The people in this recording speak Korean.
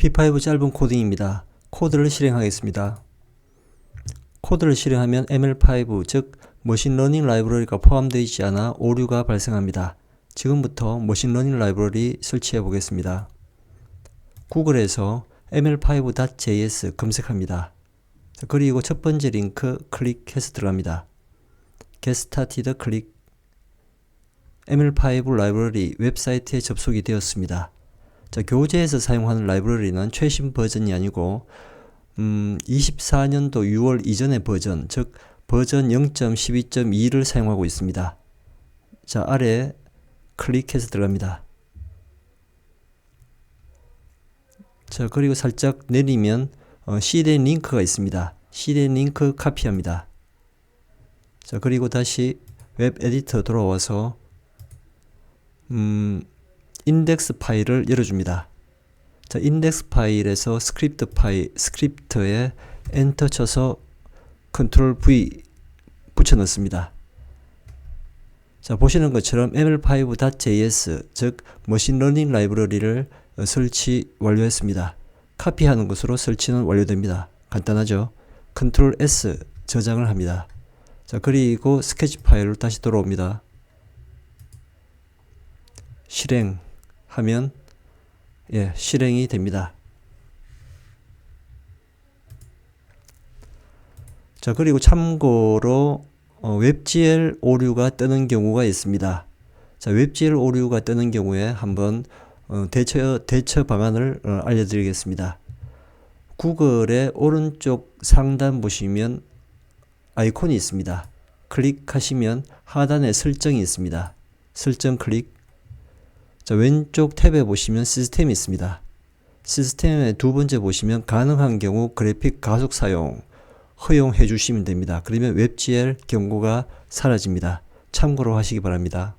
P5 짧은 코딩입니다. 코드를 실행하겠습니다. 코드를 실행하면 ML5 즉 머신러닝 라이브러리가 포함되어 있지 않아 오류가 발생합니다. 지금부터 머신러닝 라이브러리 설치해 보겠습니다. 구글에서 ml5.js 검색합니다. 자, 그리고 첫 번째 링크 클릭해서 들어갑니다. Get started 클릭 ml5 라이브러리 웹사이트에 접속이 되었습니다. 자, 교재에서 사용하는 라이브러리는 최신 버전이 아니고 음, 24년도 6월 이전의 버전, 즉 버전 0.12.2를 사용하고 있습니다. 자, 아래 클릭해서 들어갑니다. 자, 그리고 살짝 내리면 어, CDN 링크가 있습니다. CDN 링크 카피합니다. 자, 그리고 다시 웹 에디터 돌아와서 음, 인덱스 파일을 열어줍니다. 자, 인덱스 파일에서 스크립트 파일, 스크립트에 엔터 쳐서 컨트롤 V 붙여 넣습니다. 자, 보시는 것처럼 ml5.js, 즉, 머신러닝 라이브러리를 어, 설치 완료했습니다. 카피하는 것으로 설치는 완료됩니다. 간단하죠? 컨트롤 S 저장을 합니다. 자, 그리고 스케치 파일로 다시 돌아옵니다. 실행 하면 예, 실행이 됩니다. 자, 그리고 참고로 어, 웹GL 오류가 뜨는 경우가 있습니다. 자, 웹GL 오류가 뜨는 경우에 한번 어, 대처 대처 방안을 어, 알려드리겠습니다. 구글의 오른쪽 상단 보시면 아이콘이 있습니다. 클릭하시면 하단에 설정이 있습니다. 설정 클릭. 자, 왼쪽 탭에 보시면 시스템이 있습니다. 시스템의 두 번째 보시면 가능한 경우 그래픽 가속 사용 허용해 주시면 됩니다. 그러면 웹GL 경고가 사라집니다. 참고로 하시기 바랍니다.